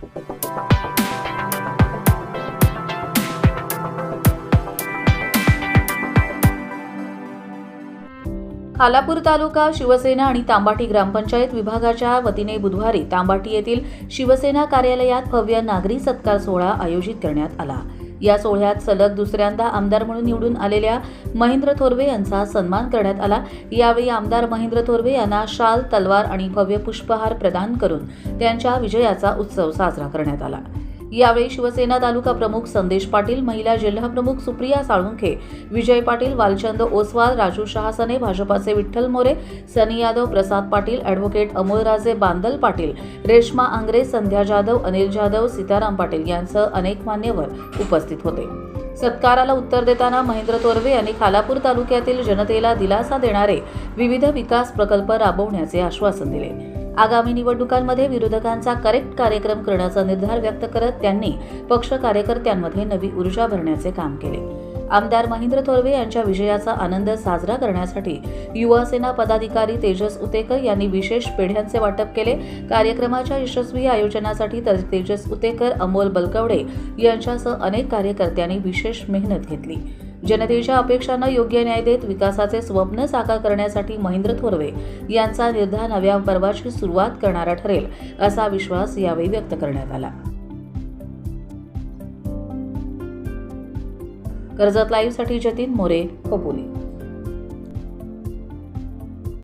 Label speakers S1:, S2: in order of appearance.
S1: खालापूर तालुका शिवसेना आणि तांबाटी ग्रामपंचायत विभागाच्या वतीने बुधवारी तांबाटी येथील शिवसेना कार्यालयात भव्य नागरी सत्कार सोहळा आयोजित करण्यात आला. या सोहळ्यात सलग दुसऱ्यांदा आमदार म्हणून निवडून आलेल्या महेंद्र थोरवे यांचा सन्मान करण्यात आला. यावेळी आमदार महेंद्र थोरवे यांना शाल तलवार आणि भव्य पुष्पहार प्रदान करून त्यांच्या विजयाचा उत्सव साजरा करण्यात आला. यावेळी शिवसेना तालुका प्रमुख संदेश पाटील महिला जिल्हा प्रमुख सुप्रिया साळुंखे विजय पाटील वालचंद ओसवाल राजू शहासने भाजपाचे विठ्ठल मोरे सनी यादव प्रसाद पाटील ॲडव्होकेट अमोलराजे बांदल पाटील रेश्मा आंग्रे संध्या जाधव अनिल जाधव सीताराम पाटील यांसह अनेक मान्यवर उपस्थित होते. सत्काराला उत्तर देताना महेंद्र तोरवे यांनी खालापूर तालुक्यातील जनतेला दिलासा देणारे विविध विकास प्रकल्प राबवण्याचे आश्वासन दिले. आगामी निवडणुकांमध्ये विरोधकांचा करेक्ट कार्यक्रम करण्याचा निर्धार व्यक्त करत त्यांनी पक्ष कार्यकर्त्यांमध्ये नवी ऊर्जा भरण्याचे काम केले. आमदार महेंद्र थोरवे यांच्या विजयाचा आनंद साजरा करण्यासाठी युवासेना पदाधिकारी तेजस उतेकर यांनी विशेष पेढ्यांचे वाटप केले. कार्यक्रमाच्या यशस्वी आयोजनासाठी तर तेजस उतेकर अमोल बलकवडे यांच्यासह अनेक कार्यकर्त्यांनी विशेष मेहनत घेतली. जनतेच्या अपेक्षांना योग्य न्याय देत विकासाचे स्वप्न साकार करण्यासाठी महेंद्र थोरवे यांचा निर्धार नव्या पर्वाची सुरुवात करणारा ठरेल असा विश्वास यावेळी व्यक्त करण्यात आला. कर्जत लाईव्हसाठी जतीन मोरे खोपोली.